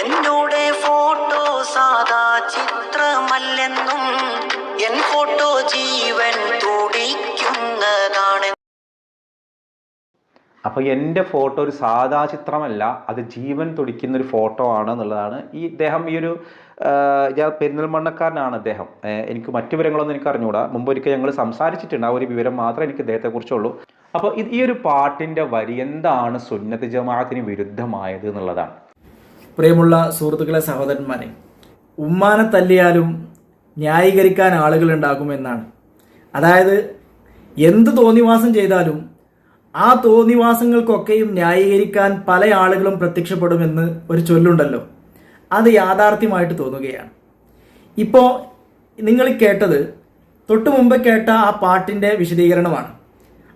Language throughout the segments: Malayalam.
എന്നോടെ ഫോട്ടോ സാധാ ചിത്രമല്ലെന്നും എൻ ഫോട്ടോ ജീവൻ തുടിക്കുന്നതാണ്. അപ്പോൾ എന്റെ ഫോട്ടോ ഒരു സാധാ ചിത്രമല്ല അത് ജീവൻ തുടിക്കുന്ന ഒരു ഫോട്ടോ ആണ് എന്നുള്ളതാണ്. ഈ ഇദ്ദേഹം ഈ ഒരു പെരിന്തൽമണ്ണക്കാരനാണ് അദ്ദേഹം എനിക്ക് മറ്റു വിവരങ്ങളൊന്നും എനിക്ക് അറിഞ്ഞുകൂടാ മുമ്പ് ഒരിക്കൽ ഞങ്ങൾ സംസാരിച്ചിട്ടുണ്ട് ആ ഒരു വിവരം മാത്രമേ എനിക്ക് ഇദ്ദേഹത്തെക്കുറിച്ചുള്ളൂ അപ്പോൾ ഈ ഒരു പാട്ടിന്റെ വരി എന്താണ് സുന്നത്ത് ജമാഅത്തിന് വിരുദ്ധമായത് എന്നുള്ളതാണ്. പ്രിയമുള്ള സുഹൃത്തുക്കളെ സഹോദരന്മാരെ ഉമ്മാനെ തല്ലിയാലും ന്യായീകരിക്കാൻ ആളുകളുണ്ടാകുമെന്നാണ് അതായത് എന്ത് തോന്നിവാസം ചെയ്താലും ആ തോന്നിവാസങ്ങൾക്കൊക്കെയും ന്യായീകരിക്കാൻ പല ആളുകളും പ്രത്യക്ഷപ്പെടുമെന്ന് ഒരു ചൊല്ലുണ്ടല്ലോ. അത് യാഥാർത്ഥ്യമായിട്ട് തോന്നുകയാണ്. ഇപ്പോൾ നിങ്ങൾ കേട്ടത് തൊട്ടു മുമ്പ് കേട്ട ആ പാട്ടിന്റെ വിശദീകരണമാണ്.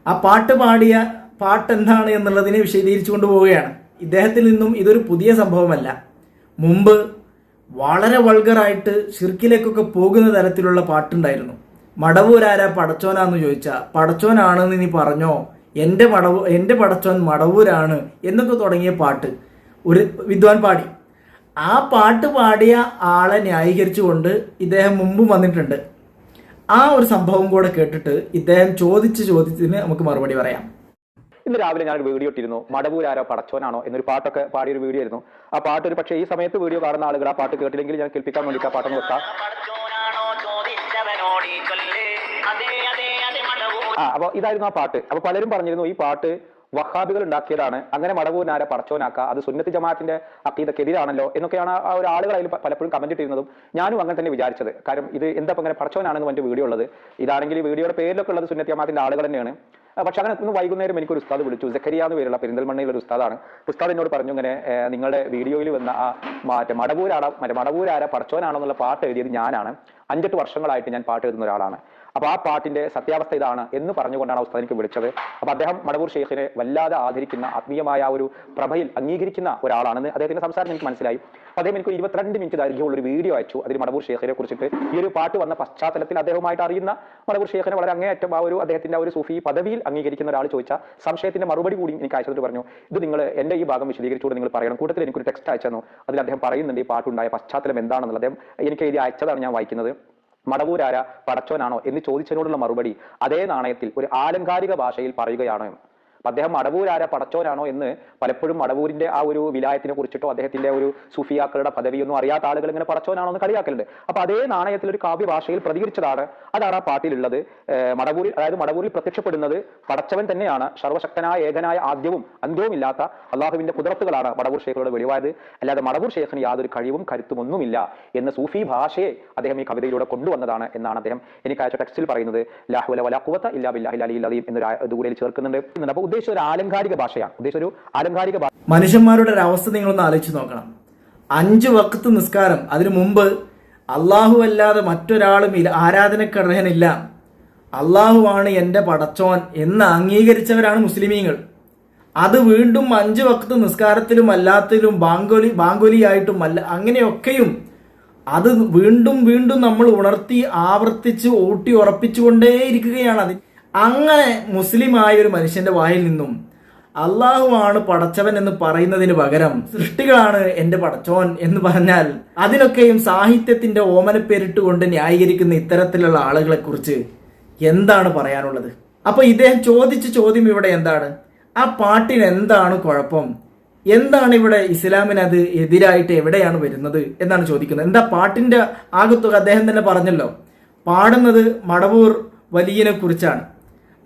ആ പാട്ട് പാടിയ പാട്ട് എന്താണ് എന്നുള്ളതിനെ വിശദീകരിച്ചു കൊണ്ടുപോവുകയാണ് ഇദ്ദേഹത്തിൽ നിന്നും ഇതൊരു പുതിയ സംഭവമല്ല. മുമ്പ് വളരെ വൾഗറായിട്ട് ഷിർക്കിലേക്കൊക്കെ പോകുന്ന തരത്തിലുള്ള പാട്ടുണ്ടായിരുന്നു. മടവൂരാരാ പടച്ചോനാന്ന് ചോദിച്ചാൽ പടച്ചോനാണെന്ന് നീ പറഞ്ഞോ? എന്റെ മടവൂ എന്റെ പടച്ചോൻ മടവൂരാണ് എന്നൊക്കെ തുടങ്ങിയ പാട്ട്. ഒരു വിദ്വാൻ പാടി. ആ പാട്ട് പാടിയ ആളെ ന്യായീകരിച്ചുകൊണ്ട് ഇദ്ദേഹം മുമ്പ് വന്നിട്ടുണ്ട്. ആ ഒരു സംഭവം കൂടെ കേട്ടിട്ട് ഇദ്ദേഹം ചോദിച്ച ചോദ്യത്തിന് നമുക്ക് മറുപടി പറയാം. ഇന്ന് രാവിലെ ഞാനൊരു വീഡിയോ ഇട്ടിരുന്നു. മടവൂരാരോ പടച്ചോനാണോ എന്നൊരു പാട്ടൊക്കെ പാടിയ ഒരു വീഡിയോ ആയിരുന്നു. ആ പാട്ട് ഒരു പക്ഷേ ഈ സമയത്ത് വീഡിയോ കാണുന്ന ആളുകൾ ആ പാട്ട് കേട്ടില്ലെങ്കിൽ ഞാൻ കേൾപ്പിക്കാൻ വേണ്ടി ആ പാട്ടൊന്ന് വെക്കാം. ആ അപ്പോൾ ഇതായിരുന്നു ആ പാട്ട്. അപ്പോൾ പലരും പറഞ്ഞിരുന്നു ഈ പാട്ട് വഹാബികൾ ഉണ്ടാക്കിയതാണ്. അങ്ങനെ മടവൂരിനാരെ പടച്ചോനാക്കുക അത് സുന്നത്ത് ജമാഅത്തിന്റെ അക്കീതക്കെതിരാണല്ലോ എന്നൊക്കെയാണ് ആ ഒരു ആളുകൾ അതിൽ പലപ്പോഴും കമന്റ് ഇട്ടിരുന്നതും ഞാനും അങ്ങനെ തന്നെ വിചാരിച്ചത്. കാരണം ഇത് എന്താ അങ്ങനെ പടച്ചോനാണെന്ന് മറ്റു വീഡിയോ ഉള്ളത്. ഇതാണെങ്കിൽ വീഡിയോയുടെ പേരിലൊക്കെ ഉള്ളത് സുന്നത്ത് ജമാഅത്തിന്റെ ആളുകൾ തന്നെയാണ്. പക്ഷെ അങ്ങനെ ഇന്ന് വൈകുന്നേരം എനിക്കൊരു ഉസ്താദ് വിളിച്ചു. ജക്കരിയ എന്ന് പേരുള്ള പെരിന്തൽമണ്ണയിൽ ഒരു ഉസ്താദാണ്. ഉസ്താദ് എന്നോട് പറഞ്ഞു ഇങ്ങനെ നിങ്ങളുടെ വീഡിയോയിൽ വന്ന ആ മറ്റേ മടവൂരാട മറ്റേ മടവൂരാര പടച്ചോനാണോ എന്നുള്ള പാട്ട് എഴുതിയത് ഞാനാണ്. അഞ്ചെട്ട് വർഷങ്ങളായിട്ട് ഞാൻ പാട്ട് എഴുതുന്ന ഒരാളാണ്. അപ്പൊ ആ പാട്ടിന്റെ സത്യാവസ്ഥ ഇതാണ് എന്ന് പറഞ്ഞുകൊണ്ടാണ് ഉസ്താദ് എനിക്ക് വിളിച്ചത്. അപ്പൊ അദ്ദേഹം മടവൂർ ഷെയ്ഖിനെ വല്ലാതെ ആദരിക്കുന്ന ആത്മീയമായ ഒരു പ്രഭയിൽ അംഗീകരിക്കുന്ന ഒരാളാണെന്ന് അദ്ദേഹത്തിന്റെ സംസാരം എനിക്ക് മനസ്സിലായി. അദ്ദേഹം എനിക്ക് ഒരു ഇരുപത്തിരണ്ട് മിനിറ്റ് ദൈർഘ്യമുള്ള ഒരു വീഡിയോ അയച്ചു. അതിൽ മടവൂർ ഷെയ്ഖിനെ കുറിച്ചിട്ട് ഈ ഒരു പാട്ട് വന്ന പശ്ചാത്തലത്തിൽ അദ്ദേഹമായിട്ട് അറിയുന്ന മടവൂർ ഷെയ്ഖിനെ വളരെ അങ്ങേയറ്റം ആ ഒരു അദ്ദേഹത്തിന്റെ ഒരു സൂഫി പദവിയിൽ അംഗീകരിക്കുന്ന ഒരാൾ ചോദിച്ച സംശയത്തിന്റെ മറുപടി കൂടി എനിക്ക് അയച്ചതിട്ട് പറഞ്ഞു ഇത് നിങ്ങൾ എന്റെ ഈ ഭാഗം വിശദീകരിച്ചുകൊണ്ട് നിങ്ങൾ പറയണം. കൂട്ടത്തിൽ എനിക്കൊരു ടെക്സ്റ്റ് അയച്ചു അതിൽ അദ്ദേഹം പറയുന്നുണ്ട് ഈ പാട്ടുണ്ടായ പശ്ചാത്തലം എന്താണെന്നുള്ളത്. അദ്ദേഹം എനിക്ക് എഴുതി അയച്ചതാണ് ഞാൻ വായിക്കുന്നത്. മടവൂരാര പടച്ചോനാണോ എന്ന് ചോദിച്ചതിനോടുള്ള മറുപടി അതേ നാണയത്തിൽ ഒരു ആലങ്കാരിക ഭാഷയിൽ പറയുകയാണ് എന്ന്. അപ്പൊ അദ്ദേഹം മടവൂരാര പടച്ചോനാണോ എന്ന് പലപ്പോഴും മടവൂരിന്റെ ആ ഒരു വിലായത്തിനെ കുറിച്ചിട്ടോ അദ്ദേഹത്തിന്റെ ഒരു സുഫിയാക്കളുടെ പദവിയൊന്നും അറിയാത്ത ആളുകൾ ഇങ്ങനെ പടച്ചോനാണോ എന്ന് കളിയാക്കലുണ്ട്. അപ്പൊ അതേ നാണയത്തിൽ ഒരു കാവ്യ ഭാഷയിൽ പ്രതികരിച്ചതാണ്. അതാണ് ആ പാട്ടിലുള്ളത്. മടവൂരിൽ അതായത് മടവൂരിൽ പ്രത്യക്ഷപ്പെടുന്നത് പടച്ചവൻ തന്നെയാണ്. സർവശക്തനായ ഏകനായ ആദ്യവും അന്ത്യവും ഇല്ലാത്ത അള്ളാഹുവിന്റെ കുതിരത്തുകളാണ് മടവൂർ ഷേഖുകളുടെ വെളിവായത്. അല്ലാതെ മടവൂർ ഷേഖിന് യാതൊരു കഴിവും കരുത്തും ഒന്നുമില്ല എന്ന സൂഫി ഭാഷയെ അദ്ദേഹം ഈ കവിതയിലൂടെ കൊണ്ടുവന്നതാണ് എന്നാണ് അദ്ദേഹം എനിക്ക് അയച്ച ടെക്സ്റ്റിൽ പറയുന്നത്. ലാഹുല വലാ കുവത്ത ഇല്ലാ ബില്ലാഹി അലി അലീം എന്നൊരു ദൂരയിൽ ചേർക്കുന്നുണ്ട്. ഉദ്ദേശിച്ച ഒരു ആലങ്കാരിക ഭാഷയാണ്. ഉദ്ദേശിച്ച ഒരു ആലങ്കാരിക ഭാഷ മനുഷ്യന്മാരുടെ ഒരു അവസ്ഥ നിങ്ങളൊന്ന് ആലോചിച്ച് നോക്കണം. അഞ്ച് വക്കത്ത് നിസ്കാരം. അതിനു മുമ്പ് അള്ളാഹു അല്ലാതെ മറ്റൊരാളും ആരാധനക്കർഹനില്ല അള്ളാഹുവാണ് എന്റെ പടച്ചോൻ എന്ന് അംഗീകരിച്ചവരാണ് മുസ്ലിമീങ്ങൾ. അത് വീണ്ടും അഞ്ച് വക്കത്ത് നിസ്കാരത്തിലും അല്ലാത്തതിലും ബാങ്കോലി ബാങ്കോലിയായിട്ടും അല്ല അങ്ങനെയൊക്കെയും അത് വീണ്ടും വീണ്ടും നമ്മൾ ഉണർത്തി ആവർത്തിച്ച് ഊട്ടി ഉറപ്പിച്ചുകൊണ്ടേയിരിക്കുകയാണ്. അത് അങ്ങനെ മുസ്ലിമായ ഒരു മനുഷ്യന്റെ വായിൽ നിന്നും അള്ളാഹുവാണ് പടച്ചവൻ എന്ന് പറയുന്നതിന് പകരം സൃഷ്ടികളാണ് എന്റെ പടച്ചോൻ എന്ന് പറഞ്ഞാൽ അതിനൊക്കെയും സാഹിത്യത്തിന്റെ ഓമനപ്പേരിട്ടുകൊണ്ട് ന്യായീകരിക്കുന്ന ഇത്തരത്തിലുള്ള ആളുകളെ കുറിച്ച് എന്താണ് പറയാനുള്ളത്? അപ്പൊ ഇദ്ദേഹം ചോദിച്ച ചോദ്യം ഇവിടെ എന്താണ്? ആ പാട്ടിന് എന്താണ് കുഴപ്പം? എന്താണ് ഇവിടെ ഇസ്ലാമിന് അത് എതിരായിട്ട് എവിടെയാണ് വരുന്നത് എന്നാണ് ചോദിക്കുന്നത്. എന്താ പാട്ടിന്റെ ആകത്തുക അദ്ദേഹം തന്നെ പറഞ്ഞല്ലോ. പാടുന്നത് മടവൂർ വലിയനെ കുറിച്ചാണ്.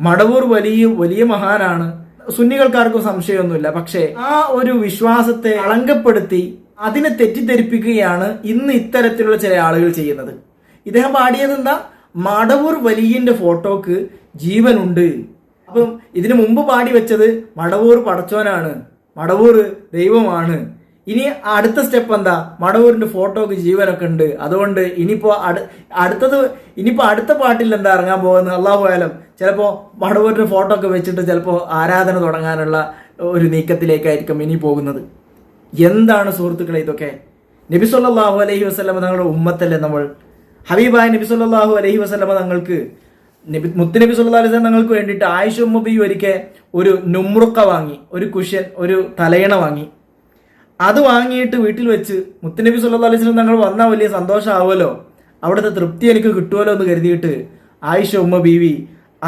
മടവൂർ വലിയ വലിയ മഹാനാണ്. സുന്നികൾക്കാർക്കും സംശയമൊന്നുമില്ല. പക്ഷേ ആ ഒരു വിശ്വാസത്തെ കളങ്കപ്പെടുത്തി അതിനെ തെറ്റിദ്ധരിപ്പിക്കുകയാണ് ഇന്ന് ഇത്തരത്തിലുള്ള ചില ആളുകൾ ചെയ്യുന്നത്. ഇദ്ദേഹം പാടിയത് എന്താ? മടവൂർ വലിയന്റെ ഫോട്ടോക്ക് ജീവനുണ്ട്. അപ്പം ഇതിനു മുമ്പ് പാടി വെച്ചത് മടവൂർ പടച്ചോനാണ്. മടവൂർ ദൈവമാണ്. ഇനി അടുത്ത സ്റ്റെപ്പ് എന്താ? മടവൂരിന്റെ ഫോട്ടോക്ക് ജീവനൊക്കെ ഉണ്ട്. അതുകൊണ്ട് ഇനിയിപ്പോ അടു- അടുത്തത് ഇനിയിപ്പോ അടുത്ത പാട്ടിൽ എന്താ ഇറങ്ങാൻ പോകുന്നത്? അള്ളാഹു പോയാലും ചിലപ്പോ മടവൂരിന്റെ ഫോട്ടോ ഒക്കെ വെച്ചിട്ട് ചിലപ്പോ ആരാധന തുടങ്ങാനുള്ള ഒരു നീക്കത്തിലേക്കായിരിക്കും ഇനി പോകുന്നത്. എന്താണ് സുഹൃത്തുക്കളെ ഇതൊക്കെ? നബി സല്ലല്ലാഹു അലൈഹി വസ്ലമ തങ്ങളുടെ ഉമ്മത്തല്ലേ നമ്മൾ? ഹബീബായ നബി സല്ലല്ലാഹു അലൈഹി വസ്ലമ തങ്ങൾക്ക് നബി മുത്തുനബി സല്ലല്ലാഹു അലൈഹി തങ്ങൾക്ക് വേണ്ടിയിട്ട് ആയിഷ ഉമ്മബി ഒരിക്കൽ ഒരു നുമ്രുക്ക വാങ്ങി ഒരു കുഷ്യൻ ഒരു തലയണ വാങ്ങി. അത് വാങ്ങിയിട്ട് വീട്ടിൽ വെച്ച് മുത്തനബി സല്ലല്ലാഹു അലൈഹി തങ്ങൾ വന്നാൽ വലിയ സന്തോഷമാവുമല്ലോ അവിടുത്തെ തൃപ്തി എനിക്ക് കിട്ടുമല്ലോ എന്ന് കരുതിയിട്ട് ആയിഷ ഉമ്മ ബീവി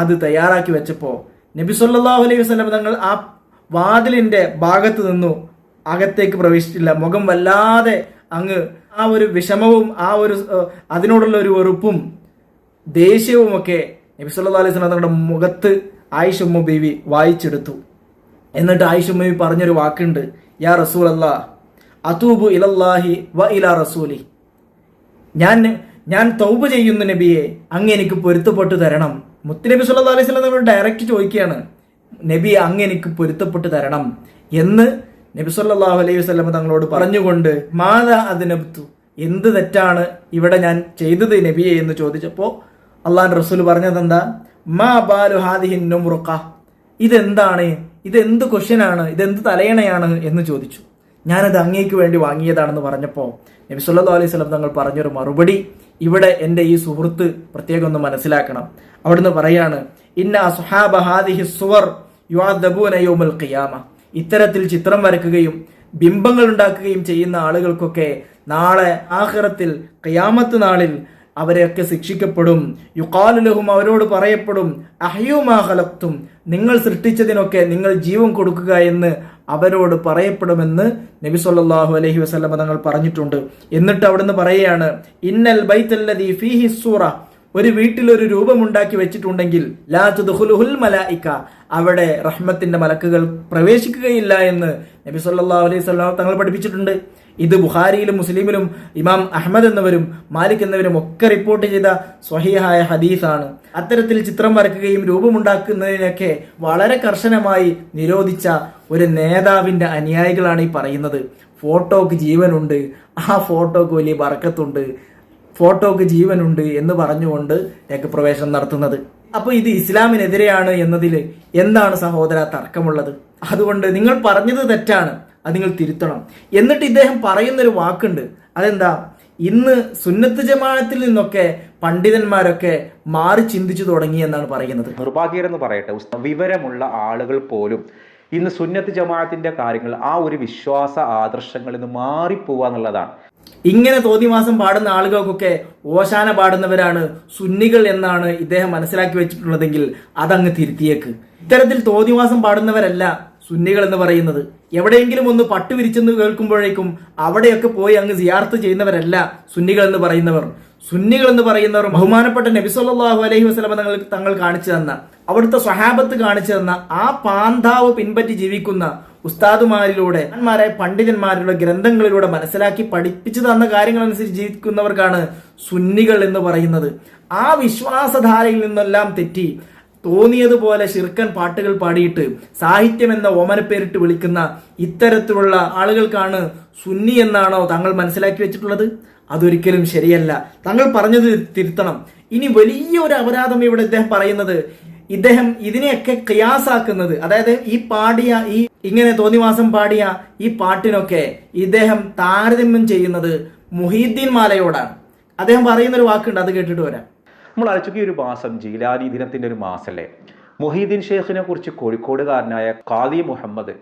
അത് തയ്യാറാക്കി വെച്ചപ്പോൾ നബി സല്ലല്ലാഹു അലൈഹി വസ്ലം തങ്ങൾ ആ വാതിലിന്റെ ഭാഗത്ത് നിന്നു അകത്തേക്ക് പ്രവേശിച്ചില്ല. മുഖം വല്ലാതെ അങ്ങ് ആ ഒരു വിഷമവും ആ ഒരു അതിനോടുള്ള ഒരു വെറുപ്പും ദേഷ്യവും ഒക്കെ നബി സുല്ലാ അലൈഹി സ്വലം തങ്ങളുടെ മുഖത്ത് ആയിഷ ഉമ്മ ബീവി വായിച്ചെടുത്തു. എന്നിട്ട് ആയിഷ ഉമ്മ ബീവി പറഞ്ഞൊരു വാക്കുണ്ട്. യാ റസൂൽ അല്ലാ അതൂബു ഇലല്ലാഹി വ ഇലാ റസൂലി. ഞാൻ ഞാൻ തൗബ ചെയ്യുന്ന നബിയെ അങ്ങ് എനിക്ക് പൊരുത്തപ്പെട്ടു തരണം. മുത്തുനബി സല്ലല്ലാഹു അലൈഹി സ്വലം നമ്മൾ ഡയറക്റ്റ് ചോദിക്കുകയാണ് നബി അങ്ങ് എനിക്ക് പൊരുത്തപ്പെട്ടു തരണം. എന്ന് നബി സല്ലല്ലാഹു അലൈഹി വസല്ലം തങ്ങളോട് പറഞ്ഞുകൊണ്ട് മാത അതിനബ്തു എന്ത് തെറ്റാണ് ഇവിടെ ഞാൻ ചെയ്തത് നബിയെ? എന്ന് ചോദിച്ചപ്പോൾ അള്ളാൻ റസൂൽ പറഞ്ഞതെന്താ? മാ ബാലു ഹാദിഹിൻ നുമുറുക്ക ഇതെന്താണ്? ഇതെന്ത് ക്വസ്റ്റ്യനാണ്? ഇതെന്ത് തലയണയാണ്? എന്ന് ചോദിച്ചു. ഞാനത് അങ്ങേക്ക് വേണ്ടി വാങ്ങിയതാണെന്ന് പറഞ്ഞപ്പോൾ നബി സല്ലല്ലാഹു അലൈഹി സ്വലം തങ്ങൾ പറഞ്ഞൊരു മറുപടി ഇവിടെ എന്റെ ഈ സുഹൃത്ത് പ്രത്യേകം ഒന്ന് മനസ്സിലാക്കണം. അവിടുന്ന് പറയാണ് ഇന്ന അസ്ഹാബ ഹാദിഹി സുവർ ഖിയാമ. ഇത്തരത്തിൽ ചിത്രം വരക്കുകയും ബിംബങ്ങൾ ഉണ്ടാക്കുകയും ചെയ്യുന്ന ആളുകൾക്കൊക്കെ നാളെ ആഹ്റത്തിൽ ഖിയാമത്ത് നാളിൽ അവരെയൊക്കെ ശിക്ഷിക്കപ്പെടും. യുക്കാലുലഹും അവരോട് പറയപ്പെടും അഹ്യുമാ ഖലക്തും നിങ്ങൾ സൃഷ്ടിച്ചതിനൊക്കെ നിങ്ങൾ ജീവൻ കൊടുക്കുക എന്ന് അവരോട് പറയപ്പെടുമെന്ന് നബി സല്ലാഹു അലഹി വസ്ലമ തങ്ങൾ പറഞ്ഞിട്ടുണ്ട്. എന്നിട്ട് അവിടുന്ന് പറയുകയാണ് ഇന്നൽ ബൈത്തല്ലതി ഫീഹി സൂറ. ഒരു വീട്ടിൽ ഒരു രൂപമുണ്ടാക്കി വെച്ചിട്ടുണ്ടെങ്കിൽ ലാ തുദ്ഖുലുഹുൽ മലായിക. അവിടെ റഹ്മത്തിന്റെ മലക്കുകൾ പ്രവേശിക്കുകയില്ല എന്ന് നബി സല്ലാ അലൈഹി വസല്ലം തങ്ങൾ പഠിപ്പിച്ചിട്ടുണ്ട്. ഇത് ബുഹാരിയിലും മുസ്ലിമിലും ഇമാം അഹമ്മദ് എന്നിവരും മാലിക് എന്നിവരും ഒക്കെ റിപ്പോർട്ട് ചെയ്ത സ്വഹീഹായ ഹദീസാണ്. അത്തരത്തിൽ ചിത്രം വരക്കുകയും രൂപമുണ്ടാക്കുന്നതിനൊക്കെ വളരെ കർശനമായി നിരോധിച്ച ഒരു നേതാവിന്റെ അനുയായികളാണ് ഈ പറയുന്നത്. ഫോട്ടോക്ക് ജീവനുണ്ട്. ആ ഫോട്ടോക്ക് വലിയ വറക്കത്തുണ്ട് ഫോട്ടോക്ക് ജീവനുണ്ട് എന്ന് പറഞ്ഞുകൊണ്ട് രംഗപ്രവേശനം നടത്തുന്നത്. അപ്പോൾ ഇത് ഇസ്ലാമിനെതിരെയാണ് എന്നതിൽ എന്താണ് സഹോദര തർക്കമുള്ളത്? അതുകൊണ്ട് നിങ്ങൾ പറഞ്ഞത് തെറ്റാണ്. അത് നിങ്ങൾ തിരുത്തണം. എന്നിട്ട് ഇദ്ദേഹം പറയുന്നൊരു വാക്കുണ്ട്. അതെന്താ? ഇന്ന് സുന്നത്ത് ജമാഅത്തിൽ നിന്നൊക്കെ പണ്ഡിതന്മാരൊക്കെ മാറി ചിന്തിച്ചു തുടങ്ങി എന്നാണ് പറയുന്നത്. നിർഭാഗ്യരെന്ന് പറയട്ടെ വിവരമുള്ള ആളുകൾ പോലും ഇന്ന് സുന്നത്ത് ജമാഅത്തിന്റെ കാര്യങ്ങൾ ആ ഒരു വിശ്വാസ ആദർശങ്ങളിൽ നിന്ന് മാറിപ്പോവുക എന്നുള്ളതാണ്. ഇങ്ങനെ തോന്നിവാസം പാടുന്ന ആളുകൾക്കൊക്കെ ഓശാന പാടുന്നവരാണ് സുന്നികൾ എന്നാണ് ഇദ്ദേഹം മനസ്സിലാക്കി വെച്ചിട്ടുള്ളതെങ്കിൽ അതങ്ങ് തിരുത്തിയേക്ക്. ഇത്തരത്തിൽ തോന്നിവാസം പാടുന്നവരല്ല സുന്നികൾ എന്ന് പറയുന്നത്. എവിടെയെങ്കിലും ഒന്ന് പട്ട് വിരിച്ചെന്ന് കേൾക്കുമ്പോഴേക്കും അവിടെയൊക്കെ പോയി അങ്ങ് സിയാർത്ത് ചെയ്യുന്നവരല്ല സുന്നികൾ എന്ന് പറയുന്നവർ. സുന്നികൾ എന്ന് പറയുന്നവർ ബഹുമാനപ്പെട്ട നബി സല്ലല്ലാഹു അലൈഹി വസല്ലമ തങ്ങൾ തങ്ങൾ കാണിച്ചു തന്ന അവിടുത്തെ സ്വഹാബത്ത് കാണിച്ചു തന്ന ആ പാന്താവ് പിൻപറ്റി ജീവിക്കുന്ന ഉസ്താദുമാരിലൂടെ മഹാന്മാരായ പണ്ഡിതന്മാരുടെ ഗ്രന്ഥങ്ങളിലൂടെ മനസ്സിലാക്കി പഠിപ്പിച്ചു തന്ന കാര്യങ്ങൾ അനുസരിച്ച് ജീവിക്കുന്നവർക്കാണ് സുന്നികൾ എന്ന് പറയുന്നത്. ആ വിശ്വാസധാരയിൽ നിന്നെല്ലാം തെറ്റി തോന്നിയതുപോലെ ശിർക്കൻ പാട്ടുകൾ പാടിയിട്ട് സാഹിത്യം എന്ന ഓമനപ്പേരിട്ട് വിളിക്കുന്ന ഇത്തരത്തിലുള്ള ആളുകൾക്കാണ് സുന്നി എന്നാണോ താങ്കൾ മനസ്സിലാക്കി വെച്ചിട്ടുള്ളത്? അതൊരിക്കലും ശരിയല്ല. താങ്കൾ പറഞ്ഞത് തിരുത്തണം. ഇനി വലിയ ഒരു അപരാധം ഇവിടെ ഇദ്ദേഹം പറയുന്നത് ഇദ്ദേഹം ഇതിനെയൊക്കെ ക്രിയാസാക്കുന്നത് അതായത് ഈ പാടിയ ഈ ഇങ്ങനെ തോന്നിവാസം പാടിയ ഈ പാട്ടിനൊക്കെ ഇദ്ദേഹം താരതമ്യം ചെയ്യുന്നത് മുഹീദ്ദീൻ മാലയോടാണ്. അദ്ദേഹം പറയുന്നൊരു വാക്കുണ്ട് അത് കേട്ടിട്ട് വരാം. നമ്മൾ അലച്ചുക്കി ഒരു മാസം ജീലാനി ദിനത്തിന്റെ ഒരു മാസമല്ലേ മൊഹീദ്ദീൻ ഷേഖിനെ കുറിച്ച് കോഴിക്കോടുകാരനായ ഖാദി മുഹമ്മദ്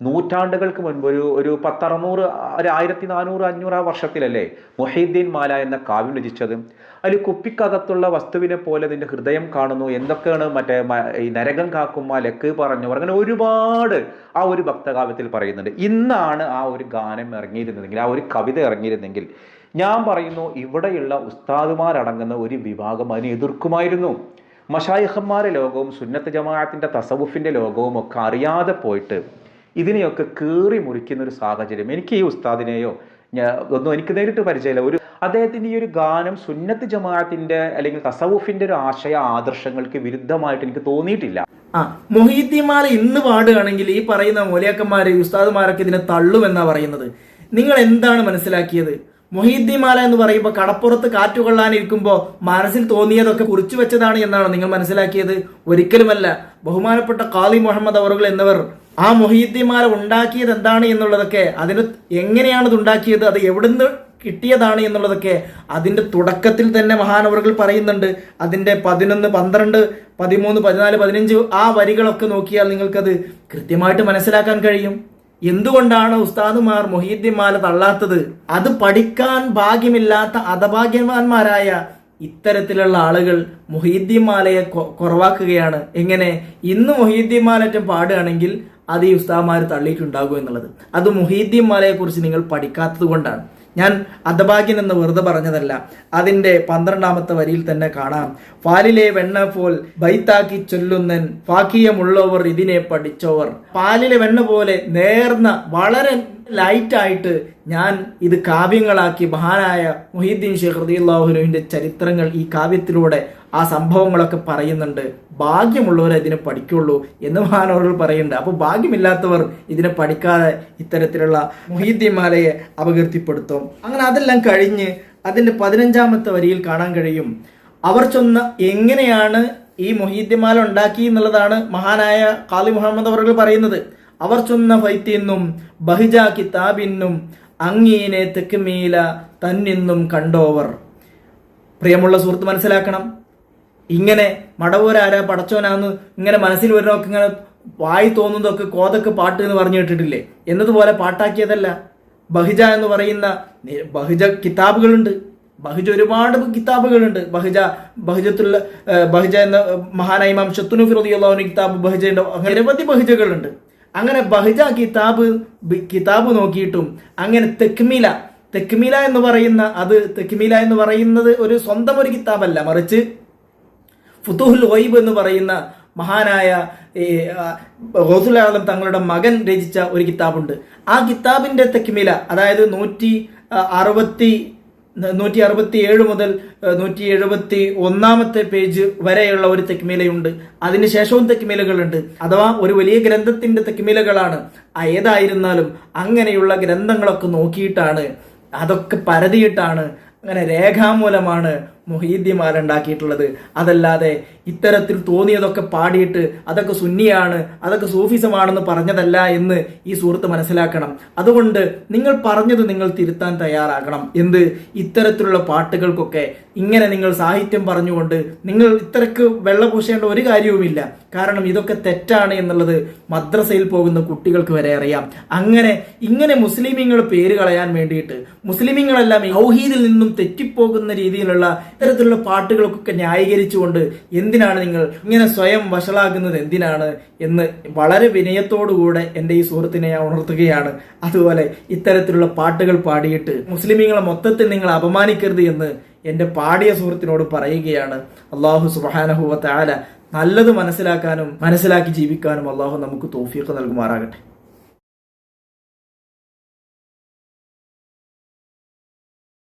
നൂറ്റാണ്ടുകൾക്ക് മുൻപ് ഒരു ഒരു പത്തറുന്നൂറ് ഒരു ആയിരത്തി നാനൂറ് അഞ്ഞൂറ് ആ വർഷത്തിലല്ലേ മൊഹീദ്ദീൻ മാല എന്ന കാവ്യം രചിച്ചത്? അതിൽ കുപ്പിക്കകത്തുള്ള വസ്തുവിനെ പോലെ നിന്റെ ഹൃദയം കാണുന്നു. എന്തൊക്കെയാണ് മറ്റേ ഈ നരകം കാക്കുമ്മ ലക്ക് പറഞ്ഞു അങ്ങനെ ഒരുപാട് ആ ഒരു ഭക്തകാവ്യത്തിൽ പറയുന്നുണ്ട്. ഇന്നാണ് ആ ഒരു ഗാനം ഇറങ്ങിയിരുന്നതെങ്കിൽ ആ ഒരു കവിത ഇറങ്ങിയിരുന്നെങ്കിൽ ഞാൻ പറയുന്നു ഇവിടെയുള്ള ഉസ്താദുമാരടങ്ങുന്ന ഒരു വിഭാഗം അതിനെ എതിർക്കുമായിരുന്നു. മഷായിഹന്മാരെ ലോകവും സുന്നത്ത് ജമാഅത്തിന്റെ തസവുഫിന്റെ ലോകവും ഒക്കെ അറിയാതെ പോയിട്ട് ഇതിനെയൊക്കെ കീറി മുറിക്കുന്ന ഒരു സാഹചര്യം. എനിക്ക് ഈ ഉസ്താദിനെയോ ഒന്നും എനിക്ക് നേരിട്ട് പരിചയമില്ല. ഒരു അദ്ദേഹത്തിന്റെ ഈ ഒരു ഗാനം സുന്നത്ത് ജമാഅത്തിന്റെ അല്ലെങ്കിൽ തസവുഫിന്റെ ഒരു ആശയ ആദർശങ്ങൾക്ക് വിരുദ്ധമായിട്ട് എനിക്ക് തോന്നിയിട്ടില്ല. ആ മൊഹീദ്ദീന്മാരെ ഇന്ന് പാടുകയാണെങ്കിൽ ഈ പറയുന്ന മൂലയാക്കന്മാര് ഉസ്താദുമാരൊക്കെ ഇതിനെ തള്ളുമെന്നാണ് പറയുന്നത്. നിങ്ങൾ എന്താണ് മനസ്സിലാക്കിയത്? മൊഹീദ്ദീമാല എന്ന് പറയുമ്പോൾ കടപ്പുറത്ത് കാറ്റുകൊള്ളാനിരിക്കുമ്പോൾ മനസ്സിൽ തോന്നിയതൊക്കെ കുറിച്ചു വെച്ചതാണ് എന്നാണ് നിങ്ങൾ മനസ്സിലാക്കിയത്? ഒരിക്കലുമല്ല. ബഹുമാനപ്പെട്ട ഖാലി മുഹമ്മദ് അവറുകൾ എന്നിവർ ആ മൊഹീദ്ദീമാല ഉണ്ടാക്കിയത് എന്താണ് എന്നുള്ളതൊക്കെ അതിന് എങ്ങനെയാണ് ഉണ്ടാക്കിയത് അത് എവിടുന്ന് കിട്ടിയതാണ് എന്നുള്ളതൊക്കെ അതിന്റെ തുടക്കത്തിൽ തന്നെ മഹാനവറുകൾ പറയുന്നുണ്ട്. അതിന്റെ പതിനൊന്ന് പന്ത്രണ്ട് പതിമൂന്ന് പതിനാല് പതിനഞ്ച് ആ വരികളൊക്കെ നോക്കിയാൽ നിങ്ങൾക്കത് കൃത്യമായിട്ട് മനസ്സിലാക്കാൻ കഴിയും. എന്തുകൊണ്ടാണ് ഉസ്താദുമാർ മൊഹീദ്ദിമാല തള്ളാത്തത്? അത് പഠിക്കാൻ ഭാഗ്യമില്ലാത്ത അധഭാഗ്യവാന്മാരായ ഇത്തരത്തിലുള്ള ആളുകൾ മൊഹീദ്ദിമാലയെ കുറവാക്കുകയാണ്. എങ്ങനെ? ഇന്ന് മൊഹീദ്ദീമാലറ്റം പാടുകയാണെങ്കിൽ അത് ഈ ഉസ്താദ്മാർ തള്ളിയിട്ടുണ്ടാകും എന്നുള്ളത്. അത് മൊഹീദ്ദീമാലയെ കുറിച്ച് നിങ്ങൾ പഠിക്കാത്തത് കൊണ്ടാണ്. ഞാൻ അധഭാഗ്യൻ എന്ന് വെറുതെ പറഞ്ഞതല്ല. അതിന്റെ പന്ത്രണ്ടാമത്തെ വരിയിൽ തന്നെ കാണാം. പാലിലെ വെണ്ണ പോൽ ബൈത്താക്കി ചൊല്ലുന്നൻ ഫാക്കിയമുള്ളവർ ഇതിനെ പഠിച്ചവർ. പാലിലെ വെണ്ണ പോലെ നേർന്ന വളരെ ലൈറ്റായിട്ട് ഞാൻ ഇത് കാവ്യങ്ങളാക്കി മഹാനായ മുഹീദ്ദീൻ ഷെയ്ഖ് റദിയുള്ളാഹുനുവിന്റെ ചരിത്രങ്ങൾ ഈ കാവ്യത്തിലൂടെ ആ സംഭവങ്ങളൊക്കെ പറയുന്നുണ്ട്. ഭാഗ്യമുള്ളവർ ഇതിനെ പഠിക്കുള്ളൂ എന്ന് മഹാനവറുകൾ പറയുന്നുണ്ട്. അപ്പോൾ ഭാഗ്യമില്ലാത്തവർ ഇതിനെ പഠിക്കാതെ ഇത്തരത്തിലുള്ള മുഹീദ്ദീമാലയെ അപകീർത്തിപ്പെടുത്തും. അങ്ങനെ അതെല്ലാം കഴിഞ്ഞ് അതിന്റെ പതിനഞ്ചാമത്തെ വരിയിൽ കാണാൻ കഴിയും. അവർ ചൊന്ന എങ്ങനെയാണ് ഈ മൊഹീദ്യമാല ഉണ്ടാക്കി എന്നുള്ളതാണ് മഹാനായ കാലി മുഹമ്മദ് അവർ പറയുന്നത്. അവർ ചൊന്ന ഫൈത്തിന്നും ബഹിജ കിതാബിന്നും അങ്ങീനെ തെക്കുമീല തന്നിന്നും കണ്ടോവർ. പ്രിയമുള്ള സുഹൃത്ത് മനസ്സിലാക്കണം. ഇങ്ങനെ മടവൂരാരാ പടച്ചോനാന്ന് ഇങ്ങനെ മനസ്സിൽ വരുന്നതൊക്കെ ഇങ്ങനെ വായി തോന്നുന്നതൊക്കെ കോതക്ക് പാട്ട് എന്ന് പറഞ്ഞു കേട്ടിട്ടില്ലേ? എന്നതുപോലെ പാട്ടാക്കിയതല്ല. ബഹിജ എന്ന് പറയുന്ന ബഹിജ കിതാബുകളുണ്ട്. ബഹിജ ഒരുപാട് കിതാബുകളുണ്ട്. ബഹിജ ബഹിജത്തുള്ള ബഹിജ എന്ന മഹാനായ ഇമാം ഷത്തുനു ഫിറദിയുള്ള കിതാബ് അങ്ങനെ നിരവധി ബഹിജകളുണ്ട്. അങ്ങനെ ബഹിജ കിതാബ് കിതാബ് നോക്കിയിട്ടും അങ്ങനെ തെക്മീല തെക്മീല എന്ന് പറയുന്ന അത് തെക്മീല എന്ന് പറയുന്നത് ഒരു സ്വന്തം ഒരു കിതാബല്ല. മറിച്ച് ഫുത്തുഹുൽ വൈബ് എന്ന് പറയുന്ന മഹാനായ ഈ, ആലം തങ്ങളുടെ മകൻ രചിച്ച ഒരു കിതാബുണ്ട്. ആ കിതാബിന്റെ തെക്കിമില അതായത് നൂറ്റി അറുപത്തി നൂറ്റി അറുപത്തി ഏഴ് മുതൽ നൂറ്റി എഴുപത്തി ഒന്നാമത്തെ പേജ് വരെയുള്ള ഒരു തെക്കിമീലയുണ്ട് അതിനുശേഷവും തെക്കിമീലകളുണ്ട് അഥവാ ഒരു വലിയ ഗ്രന്ഥത്തിന്റെ തെക്കിമീലകളാണ് ആ ഏതായിരുന്നാലും അങ്ങനെയുള്ള ഗ്രന്ഥങ്ങളൊക്കെ നോക്കിയിട്ടാണ് അതൊക്കെ പരതിയിട്ടാണ് അങ്ങനെ രേഖാമൂലമാണ് മൊഹീദ്യമാല ഉണ്ടാക്കിയിട്ടുള്ളത് അതല്ലാതെ ഇത്തരത്തിൽ തോന്നിയതൊക്കെ പാടിയിട്ട് അതൊക്കെ സുന്നിയാണ് അതൊക്കെ സൂഫിസമാണെന്ന് പറഞ്ഞതല്ല എന്ന് ഈ സുഹൃത്ത് മനസ്സിലാക്കണം. അതുകൊണ്ട് നിങ്ങൾ പറഞ്ഞത് നിങ്ങൾ തിരുത്താൻ തയ്യാറാകണം. എന്ത്? ഇത്തരത്തിലുള്ള പാട്ടുകൾക്കൊക്കെ ഇങ്ങനെ നിങ്ങൾ സാഹിത്യം പറഞ്ഞുകൊണ്ട് നിങ്ങൾ ഇത്രക്ക് വെള്ള പൂശേണ്ട ഒരു കാര്യവുമില്ല. കാരണം ഇതൊക്കെ തെറ്റാണ് എന്നുള്ളത് മദ്രസയിൽ പോകുന്ന കുട്ടികൾക്ക് വരെ അറിയാം. അങ്ങനെ ഇങ്ങനെ മുസ്ലിമീങ്ങൾ പേര് കളയാൻ വേണ്ടിയിട്ട് മുസ്ലിമീങ്ങളെല്ലാം ഔഹീദിൽ നിന്നും തെറ്റിപ്പോകുന്ന രീതിയിലുള്ള ഇത്തരത്തിലുള്ള പാട്ടുകൾക്കൊക്കെ ന്യായീകരിച്ചുകൊണ്ട് എന്തിനാണ് നിങ്ങൾ ഇങ്ങനെ സ്വയം വഷളാകുന്നത്? എന്തിനാണ്? എന്ന് വളരെ വിനയത്തോടുകൂടെ എന്റെ ഈ സുഹൃത്തിനെ ഞാൻ ഉണർത്തുകയാണ്. അതുപോലെ ഇത്തരത്തിലുള്ള പാട്ടുകൾ പാടിയിട്ട് മുസ്ലിമീങ്ങളെ മൊത്തത്തിൽ നിങ്ങൾ അപമാനിക്കരുത് എന്ന് എന്റെ പാടിയ സുഹൃത്തിനോട് പറയുകയാണ്. അള്ളാഹു സുബാനഹുവ നല്ലത് മനസ്സിലാക്കാനും മനസ്സിലാക്കി ജീവിക്കാനും അള്ളാഹു നമുക്ക് തോഫീക്ക് നൽകുമാറാകട്ടെ.